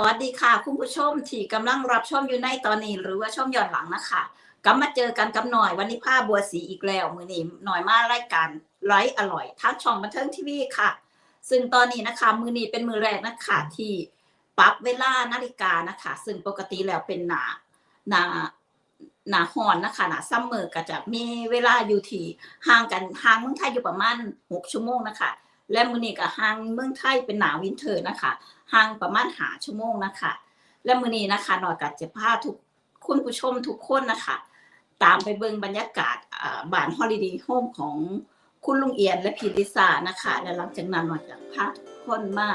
สวัสดีค่ะ คุณผู้ชมที่กำลังรับชมอยู่ในตอนนี้ หรือว่าชมย้อนหลังนะคะกลับมาเจอกันกับหน่อยวันนี้ผ้าบัวสีอีกแล้วมือนี้หน่อยมารายการไลฟ์อร่อยทั้งช่องบันเทิงทีวีค่ะ ซึ่งตอนนี้นะคะมือนี้เป็นมือแรกนะคะที่ปรับเวลานาฬิกานะคะ ซึ่งปกติแล้วเป็นหนาหนาหนาฮอนนะคะหนาซัมเมอร์ก็จะมีเวลาอยู่ที่ห่างกันห่างเมืองไทยอยู่ประมาณหกชั่วโมงนะคะ และมือนี้ก็ห่างเมืองไทยเป็นหนาวินเทอร์นะคะ ห่างประมาณหาชั่วโมงนะคะ และมื้อนี้นะคะหน่อยกัจะพาทุกคุณผู้ชมทุกคนนะคะ ตามไปเบิ่งบรรยากาศบ้านฮอลิเดย์โฮมของคุณลุงเอียนและพี่ลิซานะคะ และหลังจากนั้นหน่อยจะพาทุกคนมา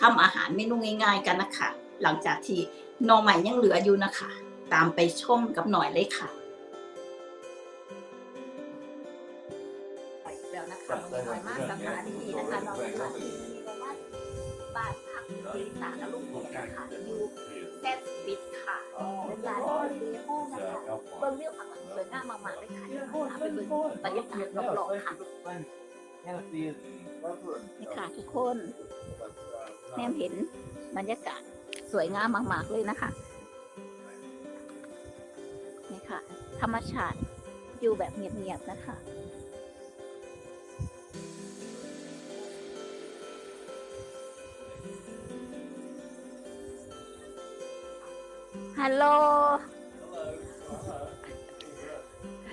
ทำอาหารเมนูง่าย ๆ กันนะคะ หลังจากที่หนอใหม่ยังเหลืออยู่นะคะ ตามไปชมกับหน่อยเลยค่ะ บ้านพักพี่ลิซ่าและลุงเอียนนะคะอยู่แซนด์วิชค่ะเป็นร้านฮอลิเดย์โฮมนะคะเบิ่งวิวข้างหลังสวยงามมากๆเลยค่ะเดี๋ยวพาไปเบิ่งบรรยากาศรอบๆค่ะนี่ค่ะทุกคนแนมเห็นบรรยากาศสวยงามมากๆเลยนะคะนี่ค่ะ ธรรมชาติอยู่แบบเงียบๆนะคะ ฮัลโหล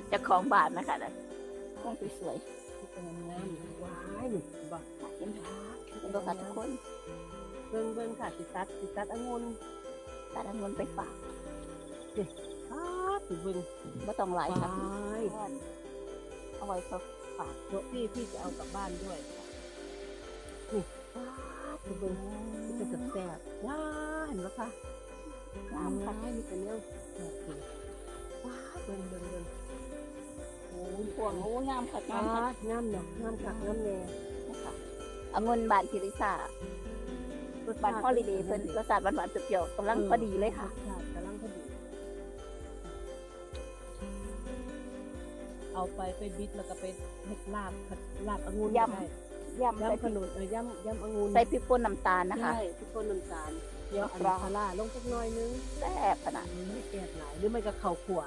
เจ้าของบ้านนะคะนะห้องสวยว้ายหนูบอกๆเห็นไหมเป็นตัวค่ะทุกคนเบิ่งเบิ่งค่ะติตัดติตัดองุ่นตัดอันวนไปฝากครับติเบิ่งไม่ต้องหลายค่ะว้ายเอาไว้ก็ฝากตัวพี่พี่จะเอากลับบ้านด้วยนี่ว้าติเบิ่งจะแซ่บๆว้าเห็นไหมคะ งามค่ะว้ายมีแต่เนี้ยโอเคว้าเบิ่งเบิ่งเบิ่งโอ้ยพวงโอ้งามค่ะงาว้ามค่ะงามเนาะงามคักงามแน่นะคะเอาเงินบานพิริซ่าบานฮอลิเดย์เพิ่นรสชาติหวานๆเปรี้ยวๆกำลังพอดีเลยค่ะรสชาติกำลังพอดี เอาไปไปบิดแล้วก็ไปเฮ็ดลาบผัดลาบองุ่นยำได้ย่ำใส่ยำขนุนเออย่ำย่ำองุ่นใส่พริกป่นน้ำตาลนะคะใช่ทุกคนน้ำตาล เดี๋ยวอันปลาพาร่าลงสักหน่อยนึงแซ่บขนาดไม่แก่หลายหรือไม่ก็ข้าวขั่ว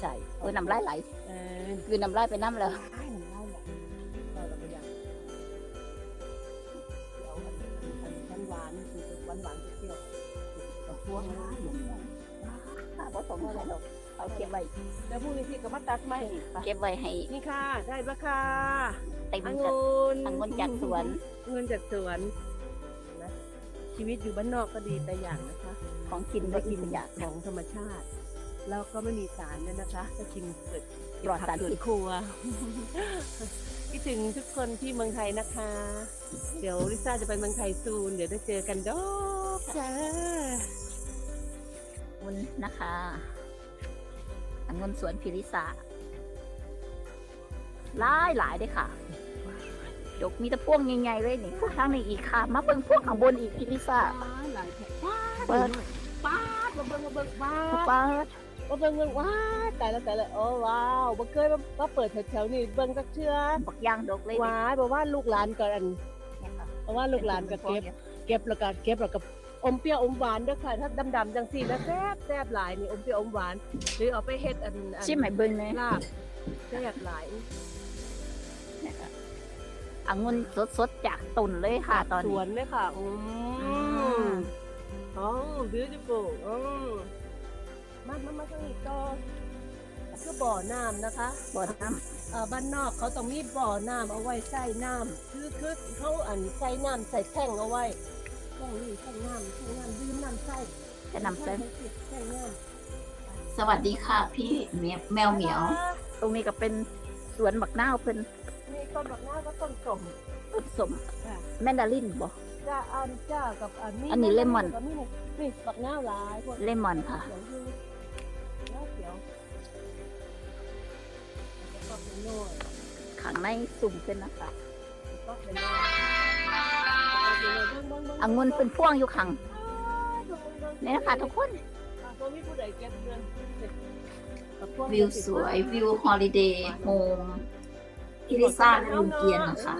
ใส่เออน้ำลายไหลเออคือน้ำลายไปน้ำแล้วใช่น้ำลายไหลเราเราไปอยากเดี๋ยวอันอันอันหวานๆคือหวานหวานๆเปรี้ยวๆกับพวกนั้นค่ะผสมอะไรดอกเอาเก็บไว้แล้วพรุ่งนี้พี่ก็มาตัดไม้อีกค่ะเก็บไว้ให้นี่ค่ะ ได้ปะค่ะเต็มอจัดงุ่นองุ่นจากสวนเงินจากสวนนะ ชีวิตอยู่บ้านนอกก็ดีแต่อย่างนะคะ ของกินได้ได้กิกินนอยากของธรรมชาติ แล้วก็ไม่มีสารด้วยนะคะ ก็กินเกิดปลอดสารเกิพิดษครัวคิดถึงทุกคนที่เมืองไทยนะคะ เดี๋ยวลิซ่าจะไปเมืองไทยซูน เดี๋ยวได้เจอกันดอกจ้าองุ่นนะคะองุ่นสวนพิริสาหลายหลายเด้อค่ะ ดกมีแต่พวงใหญ่ๆเลยนี่พวกทางนี้อีกค่ะ มาเบิ่งพวกข้างบนอีกพิริสาหลายแผลเปิดป้าดมาเบิ่งมาเบิ่งว้าป้าดมาเบิ่งเบิ่งว้าดแต่ละแต่ละโอ้ว้าวมาเคยมามาเปิดแถวๆนี่เบิ่งสักเชื่อบักย่างดกเลยนี่ว้ายบอกว่าลูกหลานก่อนอันเนี่ยค่ะเพราะว่าลูกหลานก็เก็บ เก็บแล้วก็เก็บแล้วก็อมเปรี้ยวอมหวานด้วยค่ะถ้าดำๆจังสีนะแซ่บแซ่บหลายนี่อมเปรี้ยวอมหวานหรือเอาไปเฮ็ดอันอันชิมให้เบิ่งเลยลาบแซ่บหลายเนี่ยค่ะ องุ่นสดๆจากต้นเลยค่ะ ตอนสนี้ วนเลยค่ะอือืมม อ๋อ beautiful อืมมามามาทางนี้ต่อคือบ่อน้ำนะคะ บ่อน้เอ่อบ้านนอกเขาต้องมีบ่อน้ำเอาไว้ใส่น้ำคือคือเขาอันใส่น้ำใส่แท่งเอาไว้แท่งนี่แท่งน้ำแท่งน้ำดื่มน้ำใส่ำจะนำเส้นแท่งน้สวัสดีค่ะพี่แมวแมวเหมียว ตรงนี้ก็เป็นสวนบักนาวเพิ่นมี ต้นบักน้าก็ต้นสมต้นสมค่ะแมนดารินบ่จ้าอันจ้ากับอันนี้อันนี้เลมอนกับนี่นี่นี่บักน้าหลายพวกเลมอนค่ะเขียวอยู่หน้าเขียวแล้วก็เป็นโน่นข้างในสุ่มเพิ่นนะคะแล้วก็เป็นโน่นแล้วก็เป็นโน่นเบิ่งเบิ่งเบิ่งองุ่นเป็นพวงอยู่ข้างเบิ่งเบิ่งเบิ่งนี่นะคะทุกคนอะบ่มีผู้ใดเก็บเงินกับพกวิวสวยวิวฮอลิเดย์โฮม พิริซ่าและลุงเกียนนะคะ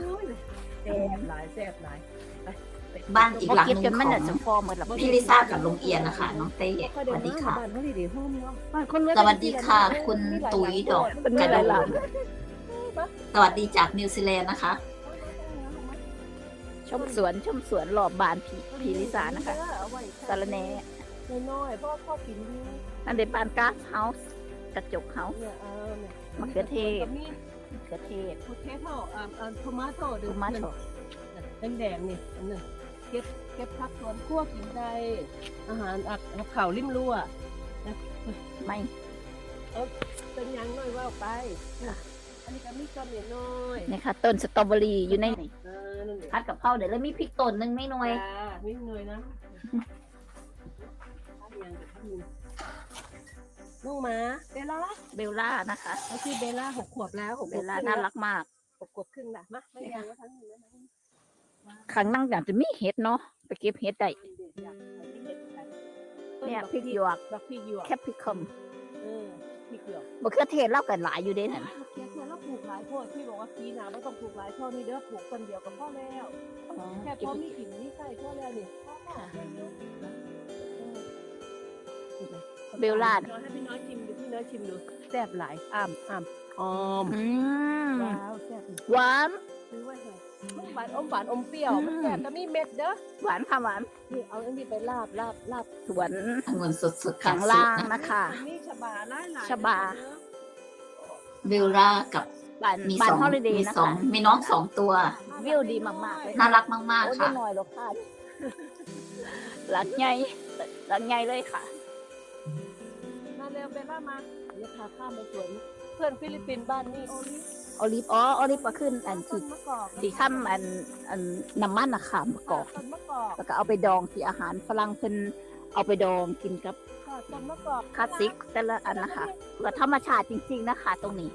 แซ่บหลายแซ่บหลายไปไปบ้านอีกหลังหเก็บนึ่งจนขมันอน่ะงจะฟอร์มหมดละพี่ลิซ่ากับลุงเอียนนะคะน้องเต้บ่ค่อยสได้วัสดีมาค่ะ บ้านเขาดีๆห้อมเนาะบ้านคนรวยสวัสดีค่ะ คุณตุ๋ยดอกเป็นกมีระหลายหโดลังดสวัสดีจากนิวซีแลนด์นะคะ ชมสวนชมสวนรอบบานพีพีลิสานะคะสารแหน่น้อยๆเพราะพ่อกินดีอันเดบานกาสเฮาส์กระจกเฮาส์เนี่ยเออเนี่ยมะเขือเทศกับมีมะเขือเทศโพเทโต้อ่าอ่าโทมาโต้ทูมาโตแดงๆนี่อันนึงเก็บเก็บผักสวนครัวกินได้ อาหารอักกับข้าวริมรั้วไม่เป็นหยังน้อยว่าไปน่ะอันนี้ก็มีต้นเนี่ยน้อยนี่ค่ะต้นสตรอเบอรี่อยู่ในนี่เออนั่นแหละผัดกับข้าวเดี๋ยวแล้วมีพริกต้นหนึงไม่น้อย จ้าไม่เหนื่อยนะ น้องหมาเบลล่าเบลล่านะคะเขาชื่อเบลล่าหกขวบแล้วหกเบขวลบล่าครึ่งน่าแล้วรักมากหกขวบครึ่งละมาไม่ยังว่าทั้งนี้นะครั้งนั่งอยากจะมีเห็ดเนาะไปเก็บเห็ดได้เนี่ยพริกหยวกบักพริกหยวกแคปพิคอมเออพริกหยวกมะเขือเทศเล่ากันหลายอยู่เด้นั่นเขียนตัวแล้วปลูกหลายโพดพี่บอกว่าปีหน้าไม่ต้องปลูกหลายช่อนี่เด้อปลูกคนเดียวกับพ่อแล้ว แค่พอมีกลิ่นนี่ใส่พ่อแล้วเนี่ยพ่อพ่อได้เยอะนะ เออเบลล่าน้อยให้พี่น้อยชิมดูพี่น้อยชิมดูแซ่บหลายอ้ามอ้ามออมอืมว้าวแซ่บหวานซื้อไว้ให้มันหวานอมหวานอมเปรี้ยวอืมมันแซ่บแต่มีเม็ดเด้อหวานค่ะหวานนี่เอาอันนี้ไปลาบลาบลาบสวนองุ่นสดๆข้างล่างนะคะนี่ชบาหลายหลายชบาเบลล่ากับบ้านมีบ้าสนองฮอลิเดมีย์นะสองคะมีน้องสองตัววิวดีมากๆเลยน่ารักมากโอ้ๆยค่ะหน่อยหรอกค่ะหลังใหญ่หลังใหญ่เลยค่ะมาเร็วเบลล่ามาเดี๋ยวพาข้ามไปสวนเพื่อนฟิลิปปินส์บ้านนี่โอลิฟออลิฟอ๋อออลิฟก็ขึ้นอันต้ที่นมะกอกที่ข้ามอันอันน้ำมันอะค่ะมะกอก ต้นมะกอกแล้วก็เอาไปดองที่อาหารฝรั่งเพิ่นเอาไปดองกินกับค่ะต้นมะกอกคลาสสิกแต่ละอันนะคะก็ธรรมชาติจริง ๆนะคะ ตรงนี้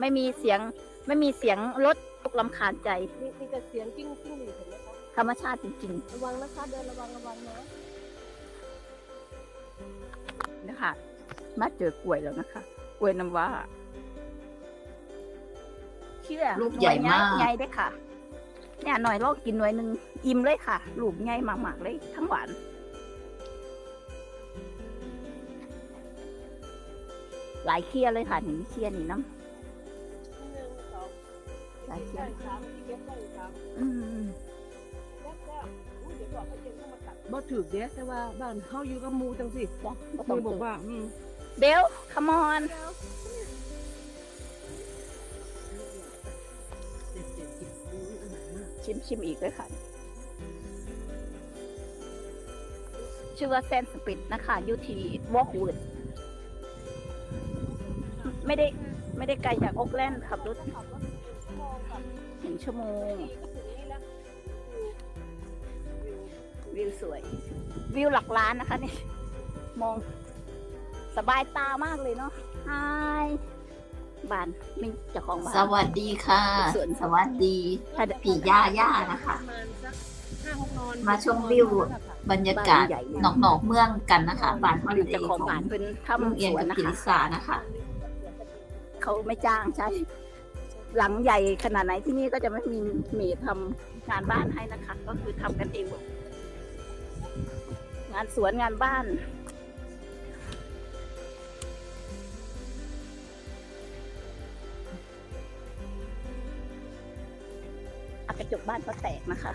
ไม่มีเสียงไม่มีเสียงรถทุกลำคาญใจมีมีแต่เสียงกิ้งกิ้งหรีดเห็นไหมคะ ธรรมชาติจริง ระวังนะคะเดินระวังระวังนะ ๆ นะคะ มาเจอกล้วยแล้วนะคะกล้วยน้ำว้าเชื่อลูกใหญ่มาก ใหญ่ได้อค่ะ เนี่ยหน่อยลองกินหน่อยหนึ่งอิ่มเลยค่ะ ลูกใหญ่มากๆเลย ทั้งหวานหลายเคียเลยค่ะนี่มีเคียนี่น้หนึ่งสองหลายเคียได้สามเก็บได้สามำอืมแซ่บแซ่บอุ้ยเดี๋ยวบอกให้เจนเข้ามาตัดบ่ถือเด้แต่ว่าบ้านเฮาอยู่กับหมูจังสิจ้ะบ่หต้อมูงบอตื่กนว่า อืม เบล come on เด็ดเด็ดจิบอุ้ยอร่อยมากชิมชิมอีกเลยค่ะ ชื่อว่าแซนสปิดนะคะอยู่ที่วอล์กวูดไม่ได้ไม่ได้ไกลจากโอกแลนด์ขับรถถชั่วโมงกับหนึ่งชั่วโมง วิวสวย วิวหลักล้านนะคะนี่ มอง สบายตามากเลยเนาะไฮบ้านมีเจ้าของบ้าสนวัสดีค่ะ สวนสวัสดีถ้าพี่ย่าย่านะคะประมาณสักห้าหกนอนมาชมวิวบรรยากาศบ้นใหญ่นอกนอกๆเมืองกันนะคะบ้านฮอลิเดเจ้าย์ขขอองงบ้านเป็นลุงทำเอียสนวนกับนะกิคะลิสานะคะ เขาไม่จ้างใช่ หลังใหญ่ขนาดไหนที่นี่ก็จะไม่มีเมย์ทำงานบ้านให้นะคะ ก็คือทำกันเองหมดงานสวนงานบ้าน ระจกบ้านเขาแตกนะคะ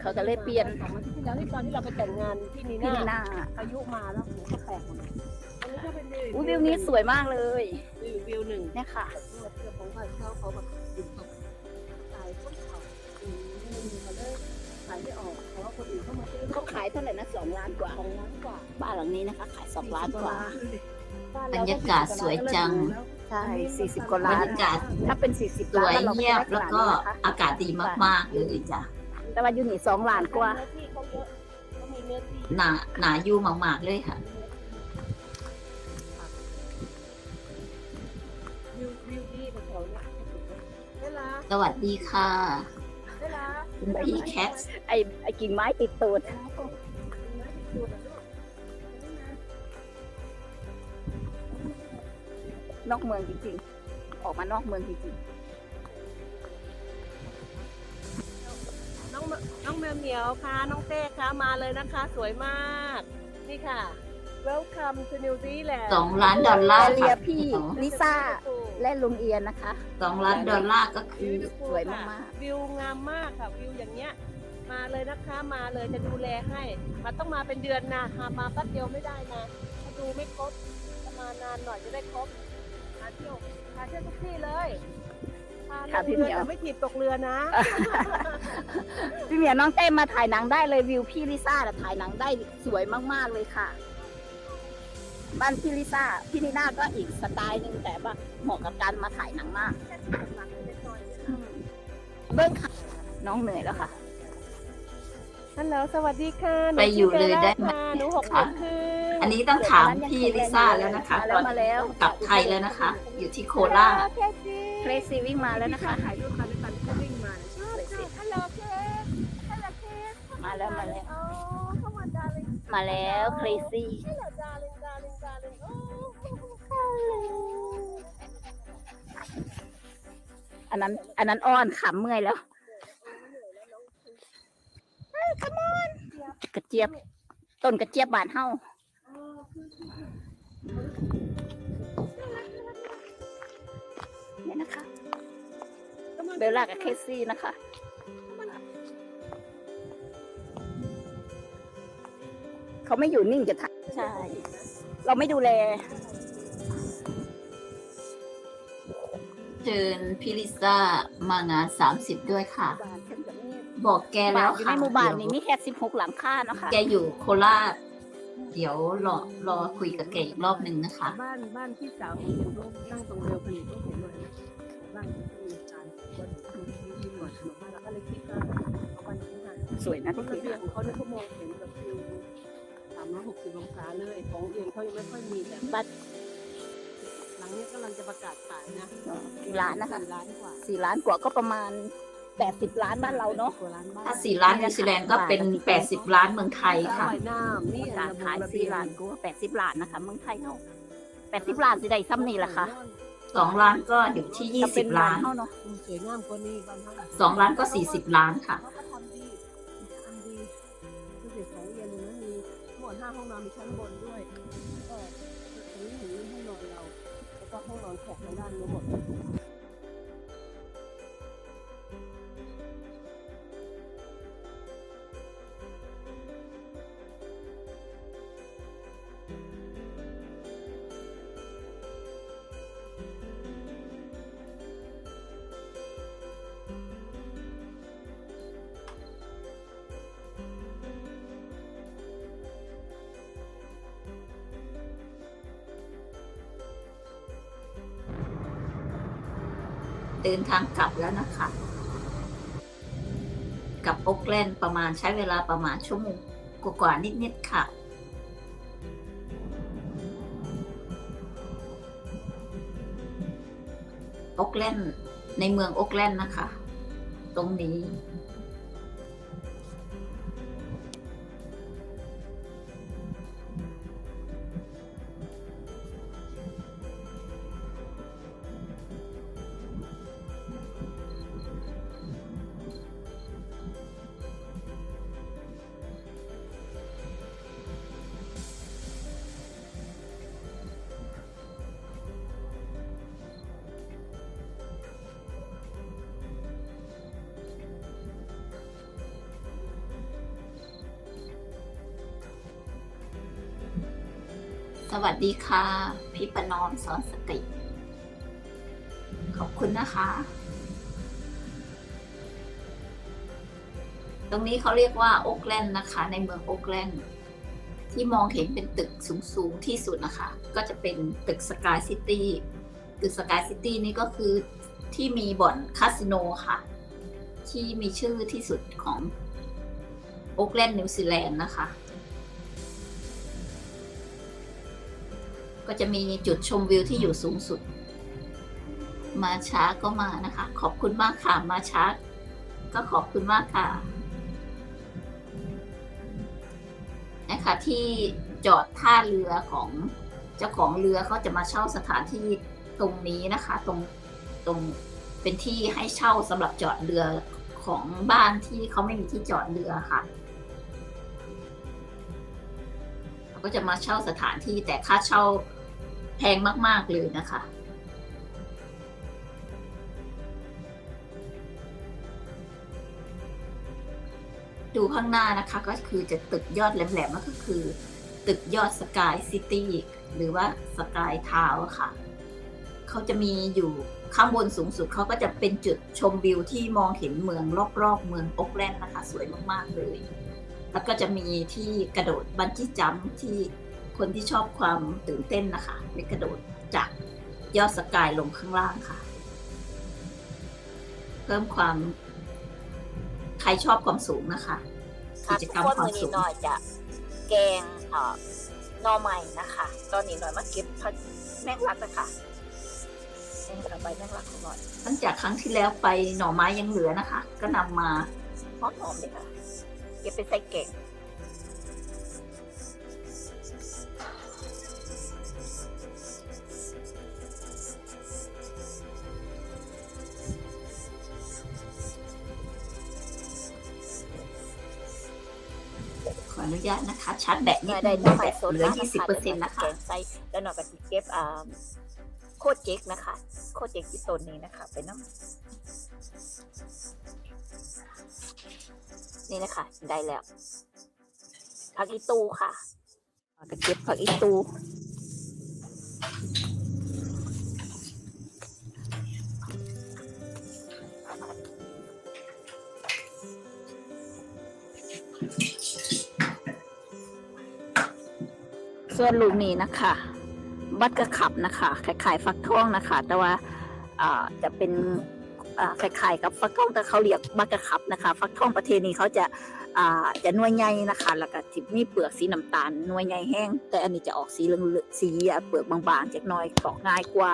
เขาก็เลยเปลี่ยนสองอาทิตย์ที่แล้วที่ตอนที่เราไปแต่งงานที่นีที่น่าหน้าอายุมาแล้วหูก็แตกหมดเลยอันนี้ก็เป็นวิวอุ้ยวิวนี้สวยมากเลยวิววิวหนึ่งเนี่ยค่ะเพื่อของบ้านเขาเขาแบบดูเขาขายต้นเขาอืมเขาเลยขายไม่ออกเพราะว่าคนอื่นเข้ามาซื้อเขาขายเท่าไหร่นะสองล้านกว่าของล้านกว่าบ้านหลังนี้นะคะ ขายสองล้านกว่า บรรยากาศสวยจัง ใช่สี่สิบกว่าบรล้านรยากาศถ้าเป็นสี่สิบสล้าวนยบ้านเราเงียบไม่แล้วได้ขก็นาดนี้นะคะอากาศดีมากๆเลยจ้ะแต่ว่าอยู่นี่สองล้านกว่าเนื้อที่เขาเยอะเขามีเนื้อที่หนาหนาอยู่มากๆเลยค่ะวิววิวดีกว่าเขาเนี่ยเวลาสวัสดีค่ะเวลาคุณพี่แคท ไอ้ไอ้กิ่งไม้ติดตูด นอกเมืองจริงๆ ออกมานอกเมืองจริงน้องแมน้องแมวเหมียวค่ะน้องเต้ค่ะมาเลยนะคะ สวยมาก นี่ค่ะ Welcome to New Zealand สองล้านดอลลาร์เลียค่ะพี่ลิซ่าและลุงเอียนนะคะสองล้านดอลลาร์ก็คือสวยมากๆวิวงามมากค่ะวิวอย่างเงี้ยมาเลยนะคะมาเลยจะดูแลให้มันต้องมาเป็นเดือนนะหามาแป๊บเดียวไม่ได้นะถ้าดูไม่ครบจะมานานหน่อยจะได้ครบพาเที่ยวพาเที่ยวทุกที่เลยพาลค่ะงพี่เรือเหมียว แต่ไม่ถีบตกเรือนะพี่เหมียวน้องเต้มาถ่ายหนังได้เลยวิวพี่ลิซ่าน่ะถ่ายหนังได้สวยมากๆเลยค่ะ บ้านพี่ลิซ่าพี่นีน่าก็อีกสไตล์หนึ่งแต่ว่าเหมาะกับการมาถ่ายหนังมากเบิ้งค่ะ น้องเหนื่อยแล้วค่ะ ฮัลโหลสวัสดีค่ะหนูไปอยู่เลยได้ไหมชื่อเบลล่าค่ะหนูหกขวบครึ่ง อันนี้ต้องถามพี่ลิซ่าแล้วนะคะมาตแล้วอนมาแล้วกลับไทยแล้วนะคะ อยู่ที่โคราชเคซีเพลซีวิ่งมาแล้วนะคะถ่ายรูปกันด้วยกันก็วิ่งมาชอบชอบฮัลโหลเคสฮัลโหลเคสมาแล้วมาแล้วโอ้เข้ามาดาริงมาแล้วเครซี่ฮัลโหลดาริงดาริงดาริงโอ้ฮัลโหลอันนั้นอันนั้นอ้อนขำเมื่อยแล้วขมอนกระเจี๊ยบต้นกระเจี๊ยบบานเฮา เนี่ยนะคะเบลล่ากับเคซี่นะคะเขาไม่อยู่นิ่งจะถ่ายใช่ เราไม่ดูแล เชิญพี่ลิซ่ามางาน30ด้วยค่ะบ้านฉันจะไม่บอกแกแล้วอยู่ค่ะในหมู่บ้านนี้เดี๋ยวมีแค่สิบหกหลังคาเนาะค่ะแกอยู่โคราช เดี๋ยวรอรอคุยกับแกอีกรอบหนึ่งนะคะ บ้านบ้านพี่สาวของหนูก็ตั้งตรงเร็วผลิตก็เห็นเลยนะบ้านที่มีการวันที่หน่วยหมู่บ้านแล้วก็เลยคิดว่าเอาบ้านที่ไหนสวยนะเพราะพี่ระเบียงของเขาเนี่ยเขามองเห็นแบบวิวสามร้อยหกสิบองศาเลยของเองเขายังไม่ค่อยมีแต่บ้านหลังนี้กำลังจะประกาศขายนะกี่ล้านนะคะสี่ล้านกว่าสี่ล้านกว่าก็ประมาณ แปดสิบล้านบ้านเราเนาะกว่าล้านบ้านถ้าสี่ล้านนิวซีแลนด์ก็เป็น80ล้านเมืองไทยค่ะลอยน้ำนี่การระบบขายระเบีสี่ยงล้านก็แปดสิบล้านนะคะเมืองไทยเนาะแปดสิบล้านสิได้ซ้ำนี่แหละค่ะสองล้านก็อยู่ที่ถ้าเป็น20ล้านเฮาเนาะสวยงามกว่านี้บ้านเท่าไหร่สองล้านก็40ล้านค่ะเขาก็ทำดีทำดีคือเด็กของเรียนเลยนะมีทั้งหมดห้าห้องนอนมีชั้นบนด้วยก็ตรงนี้ถึงเรื่องห้องนอนเรา แล้วก็ห้องนอนแขกทางด้านนู้นหมด เดินทางกลับแล้วนะคะกลับโอ๊กแลนด์ประมาณใช้เวลาประมาณชั่วโมงกว่าๆนิดๆค่ะโอ๊กแลนด์ในเมืองโอ๊กแลนด์นะคะ ตรงนี้ ดีค่ะ พี่ประนอมสอนสติ ขอบคุณนะคะ ตรงนี้เขาเรียกว่าโอกแลนด์นะคะ ในเมืองโอกแลนด์ที่มองเห็นเป็นตึกสูงๆที่สุดนะคะ ก็จะเป็นตึกสกายซิตี้ตึกสกายซิตี้นี่ก็คือที่มีบ่อนคาสิโนค่ะ ที่มีชื่อที่สุดของโอกแลนด์นิวซีแลนด์นะคะ ก็จะมีจุดชมวิวที่อยู่สูงสุด มาช้าก็มานะคะ ขอบคุณมากค่ะ มาช้า ก็ขอบคุณมากค่ะนะคะที่จอดท่าเรือของเจ้าของเรือเขาจะมาเช่าสถานที่ตรงนี้นะคะ ตรงตรงเป็นที่ให้เช่าสำหรับจอดเรือขของบ้านที่เขาไม่มีที่จอดเรือค่ะ ก็จะมาเช่าสถานที่แต่ค่าเช่าแพงมาก ๆ เลยนะคะดูข้างหน้านะคะก็คือจะตึกยอดแหลมๆก็คือ ตึกยอดสกายซิตี้หรือว่าสกายทาวค่ะ เขาจะมีอยู่ข้างบนสูงสุดเขาก็จะเป็นจุดชมวิวที่มองเห็นเมืองรอบๆ เมืองโอ๊กแลนด์นะคะ สวยมากๆเลย แล้วก็จะมีที่กระโดดบันจี้จัมป์ที่คนที่ชอบความตื่นเต้นนะคะไปกระโดดจากยอดสกายลงข้างล่างค่ะ เพิ่มความ ใครชอบความสูงนะคะค่ะกิจทุกกรรมคนความมือสูนี้งหน่อยจะแกงเอ่อหนอใหม่นะคะ ตอนนี้หน่อยมาเก็บผักแมงลักนะคะนี่ค่ะใบแมงลักของหน่อยตั้งจากครั้งที่แล้วไปหน่อไม้ยังเหลือนะคะ ก็นำมาหอมหอมเลยค่ะ เก็บไปใส่แกงขออนุญาตนะคะชาร์จแบตหนิน่ดอยได้นึงหน้อใหม่แบตสดเหลือมายี่สิบเปอร์เซ็นต์นะคะแกงใส่แล้วหน่อยก็จะเก็บอ่าโคตรเจ๊กนะคะ โคตรเจ๊กที่ต้นนี้นะคะ ไปน้ำ นี่นะคะได้แล้วผักอีตูค่ะเราจะเก็บผักอีตูส่วนลูกนี้นะคะ บัตรกระขับนะคะคล้ายๆฟักทองนะคะ แต่ว่าจะเป็น คล้ายๆกับฟักทองแต่เขาเรียกบัตรกะขับนะคะ ฟักทองประเทศนี้เขาจะาจะนวยใหญ่นะคะ แล้วก็จะมีเปลือกสีน้ำตาลนวยใหญ่แห้ง แต่อันนี้จะออกสีเหลืองสีเปลือกบางๆจากน้อยปอกง่ายกว่า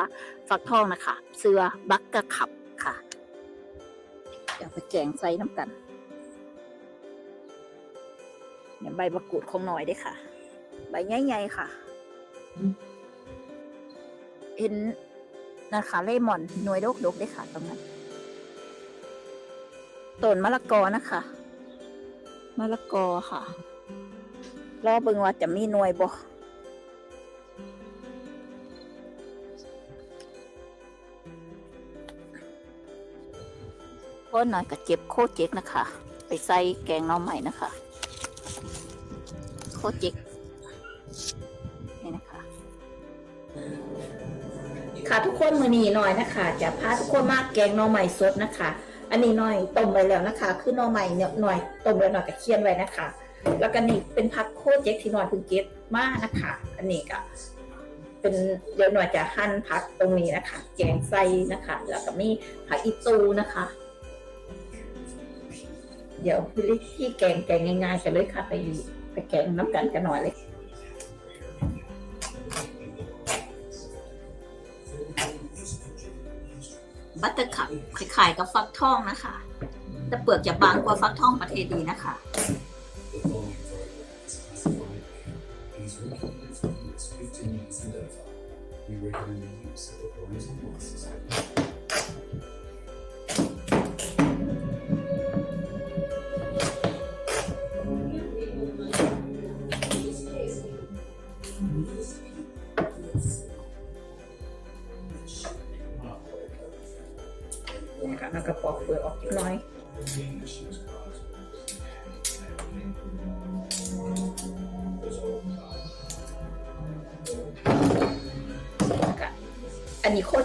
ฟักทองนะคะ เสื้อบักกะขับค่ะเดี๋ยวไปแกงใส่น้ำกันเนี่ยใบมะกรูดของน่อยด้วยค่ะ ใบใหญ่ๆค่ะเห็นนะคะเลมอนนวยดกดกๆได้ค่ะตรงนั้น ต้นมะละกอนะคะมะละกอค่ะ รอเบิ่งว่าจะมีหน่วยบ่พอหน่อยก็เจ็บโคเจ็กนะคะ ไปใส่แกงน้องใหม่นะคะ โคเจ็กนี่นะคะ ค่ะทุกคนมือนีหน่อยนะคะ จะพาทุกคนมาแกงน่องใหม่สดนะคะ อันนี้หน่อยต้มไว้แล้วนะคะ คือหน่อใหม่เนี่ยหน่อยต้มแล้วหน่อยก็เคี่ยนไว้นะคะ แล้วก็นี่เป็นผักโคตรเจ๊กที่หน่อยเพิ่งเก็บมากนะคะ อันนี้ก็เป็นเดี๋ยวหน่อยจะหั่นผักตรงนี้นะคะ แกงไส้นะคะ แล้วก็มีผักอีตูนะคะ เดี๋ยววิธีแกงแกงง่ายๆกันเลยค่ะไปไปแกงน้ำกันกันหน่อยเลย บัตเตอร์คัพคล้ายๆกับฟักทองนะคะ แต่เปลือกจะบางกว่าฟักทองประเทศดีนะคะ We recommend the use of the parental glasses.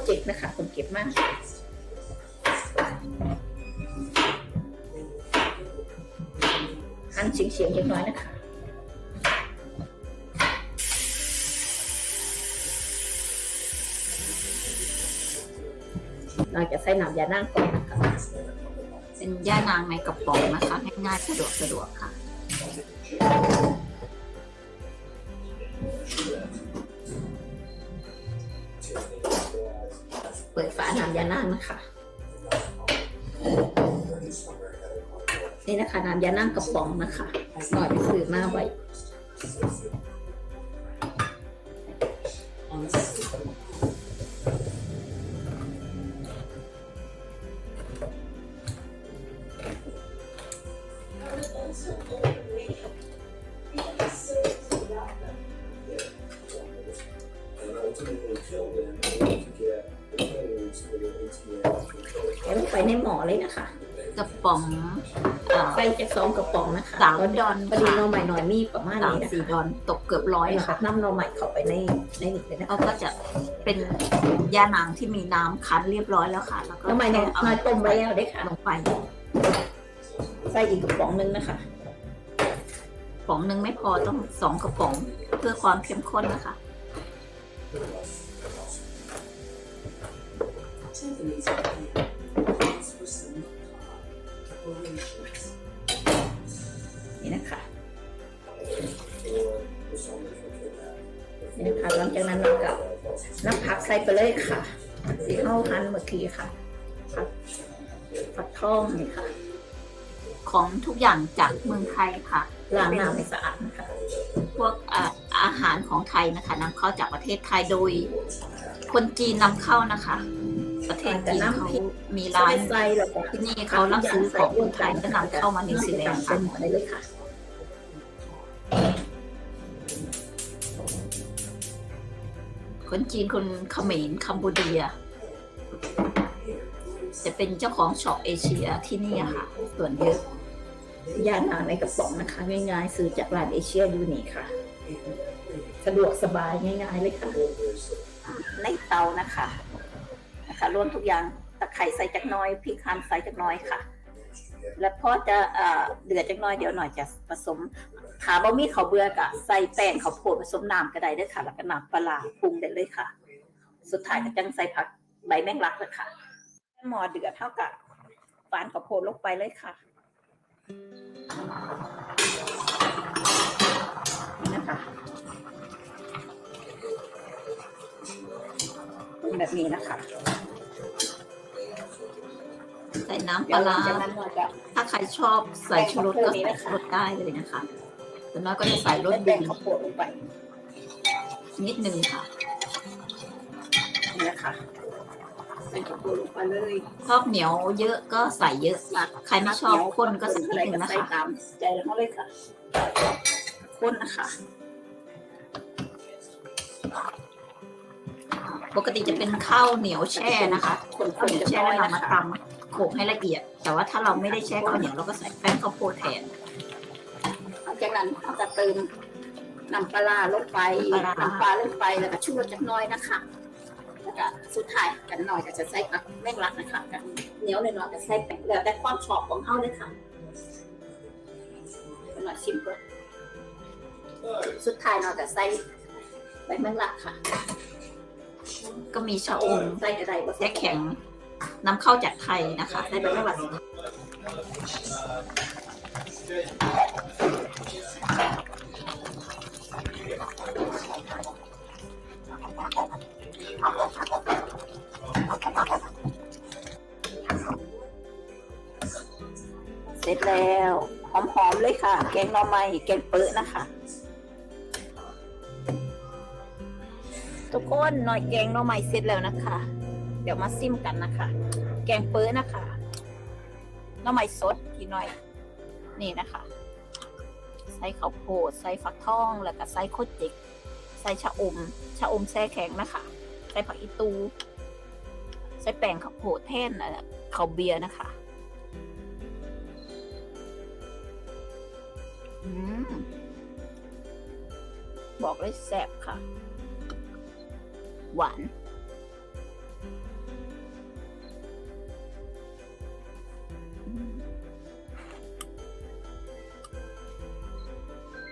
เจ็กนะคะคนเก็บมากหั่นเฉียงๆเล็กน้อยนะคะเราจะใส่น้ำยานั่งก่อนนะคะเป็นยานางในกระป๋องนะคะง่ายๆสะดวกสะดวกค่ะ ดฝาน้านั่งนะคะนี่นะคะน้ำยานั่งกระป๋องนะคะหน่อยไปซื้อมาไว้ ระป๋องเอ่อใส่จากสองกระป๋องนะคะสามดอนพอดีค่ะ หน้องใหม่หน่อยมีประมาณสามนี้นะสี่คะดอนตกเกือบร้อยแล้วก็ค่ะ น้ำหน้องใหม่เข้าไปในในนี้เลยนะแล้คะวก็จะเป็นยานางที่มีน้ำคั้นเรียบร้อยแล้วค่ะ แล้วก็หน้องใหม่น้อยเอาน้อยต้มไว้แล้วได้อค่ะ ลงไปใส่อีกกระป๋องหนึงนะคะ กระป๋องหนึ่งไม่พอต้องสองกระป๋องเพื่อความเข้มข้นนะคะ Tiffany's plan ใส่ไปเลยค่ะสีเข้าหันเมื่อกี้ค่ะผักผักทองนี่ค่ะ ของทุกอย่างจากเมืองไทยค่ะล้างน้ำให้สะอาดนะคะ พวกอ่าอาหารของไทยนะคะนำเข้าจากประเทศไทยโดย คนจีนนำเข้านะคะ ประเทศจีนเขามีใส่ร้านใส่แล้วก็ที่นี่เขารับซื้อของคนไทยก็นำเข้ามานิวซีแลนด์เป็ค่ะนหมดเลยค่ะ คนจีนคนเขมรคัมพูเดีย จะเป็นเจ้าของช็อปเอเชียที่นี่ค่ะ ส่วนเยอะยานาในกระป๋องนะคะ ง่ายๆ ซื้อจากร้านเอเชียยูนี่ค่ะ สะดวกสบายง่ายๆเลยค่ะ ในเตานะคะนะคะรวมทุกอย่างตะไคร้ใส่จักน้อยพริกหั่นใส่จักน้อยค่ะ แล้วพอจะเอ่อเดือดจักน้อยเดี๋ยวหน่อยจะผสม ถาบะมี่เขาวเบื่อกะใส่แป้งข้าวโพดผสมน้ำก็ได้เด้วยค่ะ แล้วก็น้ำปลาร้าปรุงได้เลยค่ะ สุดท้ายก็จังใส่ผักใบแมงลักเลยค่ะหม้อเดือดเท่ากับฝานข้าวโพดลงไปเลยค่ะนี่นะคะเป็นแบบนี้นะคะใส่น้ำปเดี๋ยลาวหลัร้างจากนั้นเราจะถ้าใครชอบใส่ชูรสก็ใส่ชูรสได้เลยนะคะ แต่น้อยก็จะใส่รสแป้ดีงข้าวโพดลงไปนิดนึงค่ะนี่นะคะใส่ข้าวโพดลงไปเลย ชอบเหนียวเยอะก็ใส่เยอะ ใครไม่ชอบข้นก็ใส่นิดนึงนะใส่คะ ตามใจเราเลยค่ะข้นนะคะปกติจะเป็นข้าวเหนียวแช่นะคะคนข้าวเหนียวจะแช่น้อยแล้วนะนำมาคะตำโขลกให้ละเอียด แต่ว่าถ้าเราไม่ได้แช่ข้าวเหนียวเราก็ใส่แป้งข้าวโพดแทนหลัง จากนั้นเราจะเติมน้ำปลาร้าลงไปปลาร้าน้ำปลาลงไปแล้วก็ชูรสจักหน้อยนะคะแล้วก็สุดท้ายกันหน่อยก็จะใส่ผักแมงลักนะคะกันเหนียวหน่อยๆก็ใส่แป้งแล้วแต่ความชอบของเฮาเลยค่ะเป็นหน่อยชิมก่อนสุดท้ายเราจะใส่ใบแมงลักค่ะ ก็มีชะอมใส่กระไดบ่แช่แข็งนำเข้าจากไทยนะคะใส่ใบแมงลัก เสร็จแล้วหอมๆเลยค่ะ แกงหน่อไม้แกงเปื้อนะคะ ทุกคนหน่อยแกงหน่อไม้เสร็จแล้วนะคะ เดี๋ยวมาซิมกันนะคะ แกงเปื้อนะคะหน่อไม้สดพี่หน่อย นี่นะคะใส่ข้าวโพดใส่ฟักทองแล้วก็ใส่โคตรจิกใส่ชะอมชะอมแช่แข็งนะคะใส่ผักอีตูใส่แป้งข้าวโพดแท่นอะข้าวเบียร์นะคะอืมบอกเลยแซ่บค่ะ หวาน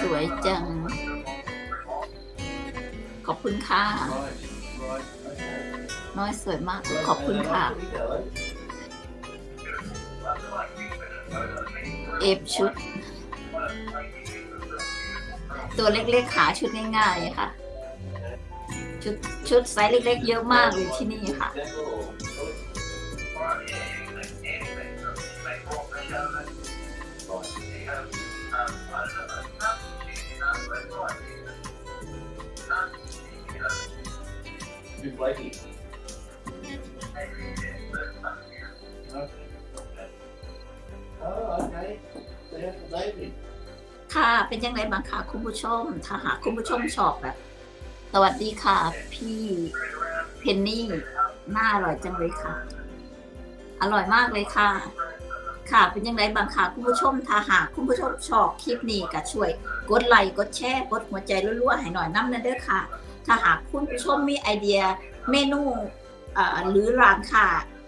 สวยจัง ขอบคุณค่ะ น้อยสวยมาก ขอบคุณค่ะ เอฟชุด ตัวเล็กๆขาชุดง่ายๆค่ะ ชุดชุดไซส์เล็กๆเยอะมากเลยที่นี่ค่ะ Too flaky. Okay. Oh, okay. So that's for David. ค่ะ เป็นยังไงบ้างคะคุณผู้ชม ถ้าหากคุณผู้ชมชอบแบบ สวัสดีค่ะ พี่เพนนี่ น่าอร่อยจังเลยค่ะ อร่อยมากเลยค่ะ ค่ะ เป็นยังไงบ้างคะคุณผู้ชม ถ้าหากคุณผู้ชมชอบคลิปนี้ก็ช่วย กดไลค์ กดแชร์ กดหัวใจรัวๆให้หน่อยน้ำนะเด้อค่ะ ถ้าหากคุณผู้ชมมีไอเดียเมนูหรือร้านค้า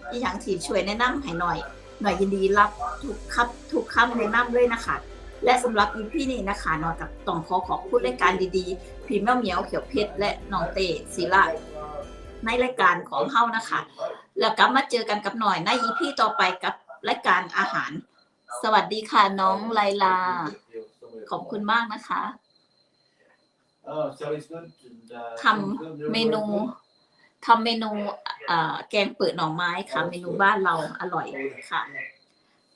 ที่อย่างที่ช่วยแนะนำให้หน่อย หน่อยยินดีรับทุกครับทุกคำแนะนำเลยนะคะ และสำหรับอีพี่นี้นะคะนอกจากต้องขอขอบคุณรายการดีๆพรีเมียมเหมียวเขียวเพชรและน้องเตศิลาในรายการของเฮานะคะ แล้วกลับมาเจอกันกับหน่อยในอีพี่ต่อไปกับรายการอาหาร สวัสดีค่ะน้องไลลา ขอบคุณมากนะคะ ทำเมนูทำเมนูเอ่อแกงเปิดหน่อไม้ค่ะ เมนูบ้านเราอร่อยค่ะ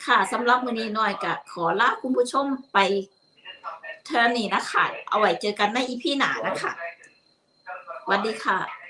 ค่ะสำหรับมื้อนี้หน่อยก็ขอลาคุณผู้ชมไปเทอนี้นะคะ เอาไว้เจอกันในอีพีหน้านะคะสวัสดีค่ะ